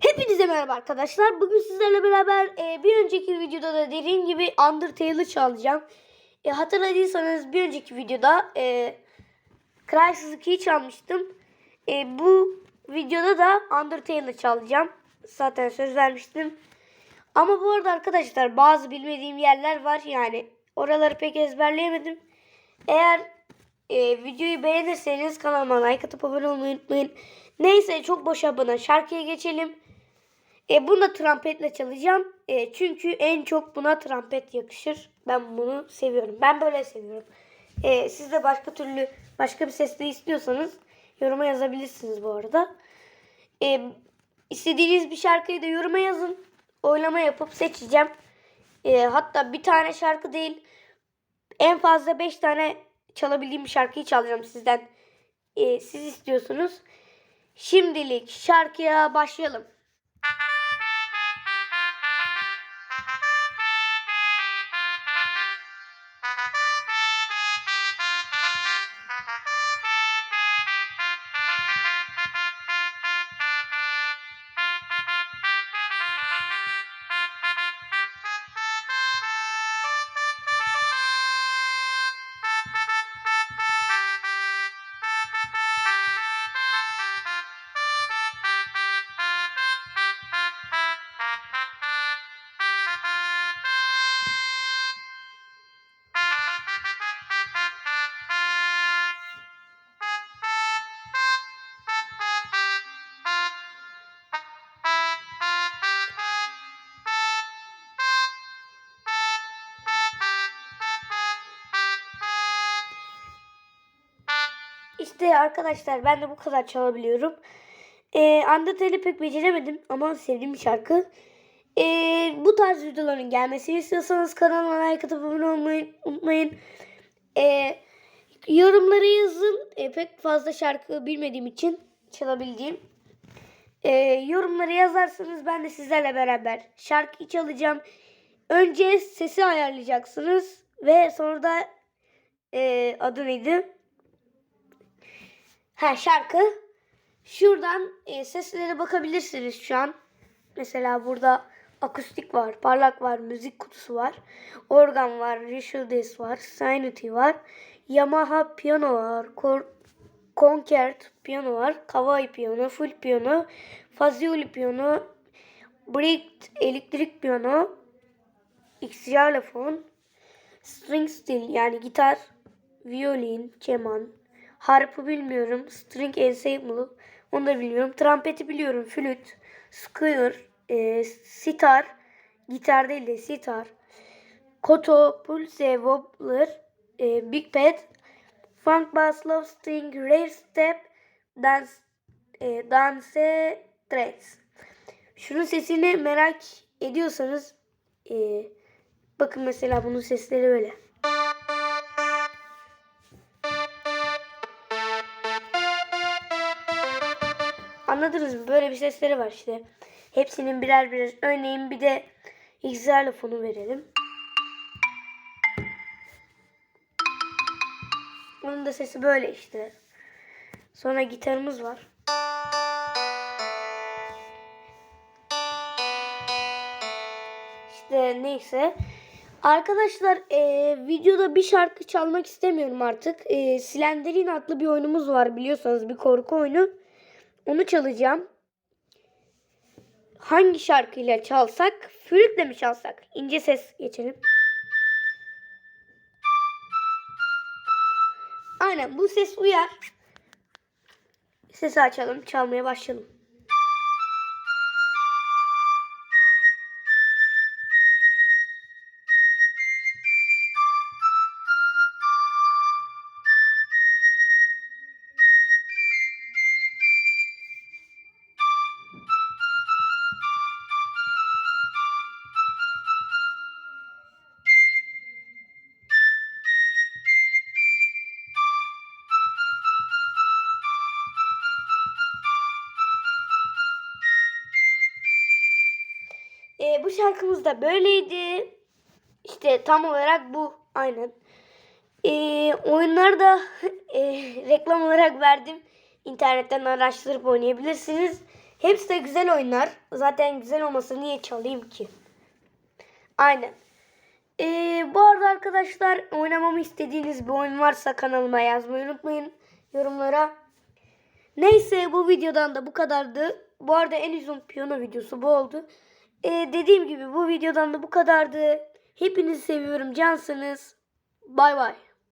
Hepinize merhaba arkadaşlar. Bugün sizlerle beraber e, bir önceki videoda da dediğim gibi Undertale'ı çalacağım. E, hatırladıysanız bir önceki videoda e, Crysis 2'yi çalmıştım. E, bu videoda da Undertale'ı çalacağım. Zaten söz vermiştim. Ama bu arada arkadaşlar bazı bilmediğim yerler var yani. Oraları pek ezberleyemedim. Eğer e, videoyu beğenirseniz kanalıma like atıp abone olmayı unutmayın. Neyse çok boş abone. Şarkıya geçelim. E, bunu da trompetle çalacağım. E, çünkü en çok buna trompet yakışır. Ben bunu seviyorum. Ben böyle seviyorum. E, siz de başka türlü başka bir sesle istiyorsanız yoruma yazabilirsiniz bu arada. E, istediğiniz bir şarkıyı da yoruma yazın. Oylama yapıp seçeceğim. E, hatta bir tane şarkı değil en fazla 5 tane çalabildiğim bir şarkıyı çalacağım sizden. E, siz istiyorsunuz. Şimdilik şarkıya başlayalım. İşte arkadaşlar ben de bu kadar çalabiliyorum. Ee, Undertale'i pek beceremedim ama sevdiğim bir şarkı. Ee, bu tarz videoların gelmesini istiyorsanız kanalıma like atıp abone olmayı unutmayın. Ee, yorumlara yazın. Ee, pek fazla şarkı bilmediğim için çalabildiğim. Ee, yorumlara yazarsanız ben de sizlerle beraber şarkıyı çalacağım. Önce sesi ayarlayacaksınız ve sonra da e, adı neydi? Ha şarkı. Şuradan e, seslere bakabilirsiniz şu an. Mesela burada akustik var, parlak var, müzik kutusu var. Organ var, Richards var, Sanity var. Yamaha piyano var, Cor Concert piyano var, Kawai piyano, full piyano, Fazioli piyano, Bricked elektrik piyano, xylofon, string steel yani gitar, violin, keman, harpı bilmiyorum, string ensemble onu da bilmiyorum, trompeti biliyorum, flüt, square, e, sitar, gitar değil de sitar, koto, pulse, wobbler, e, big pad, funk bass, love string, rare step, dance, e, dance, threads. Şunun sesini merak ediyorsanız e, bakın mesela bunun sesleri böyle. Anladınız mı? Böyle bir sesleri var işte. Hepsinin birer birer. Örneğin bir de xylofonu verelim. Bunun da sesi böyle işte. Sonra gitarımız var. İşte neyse. Arkadaşlar e, videoda bir şarkı çalmak istemiyorum artık. E, Slender'in adlı bir oyunumuz var biliyorsanız bir korku oyunu. Onu çalacağım. Hangi şarkıyla çalsak? Flütle mi çalsak? İnce ses geçelim. Aynen bu ses uyar. Sesi açalım, çalmaya başlayalım. Bu şarkımız da böyleydi. İşte tam olarak bu. Aynen. E, oyunları da e, reklam olarak verdim. İnternetten araştırıp oynayabilirsiniz. Hepsi de güzel oyunlar. Zaten güzel olmasa niye çalayım ki? Aynen. Ee, bu arada arkadaşlar oynamamı istediğiniz bir oyun varsa kanalıma yazmayı unutmayın yorumlara. Neyse bu videodan da bu kadardı. Bu arada en uzun piyano videosu bu oldu. Ee, dediğim gibi bu videodan da bu kadardı. Hepinizi seviyorum. Cansınız. Bay bay.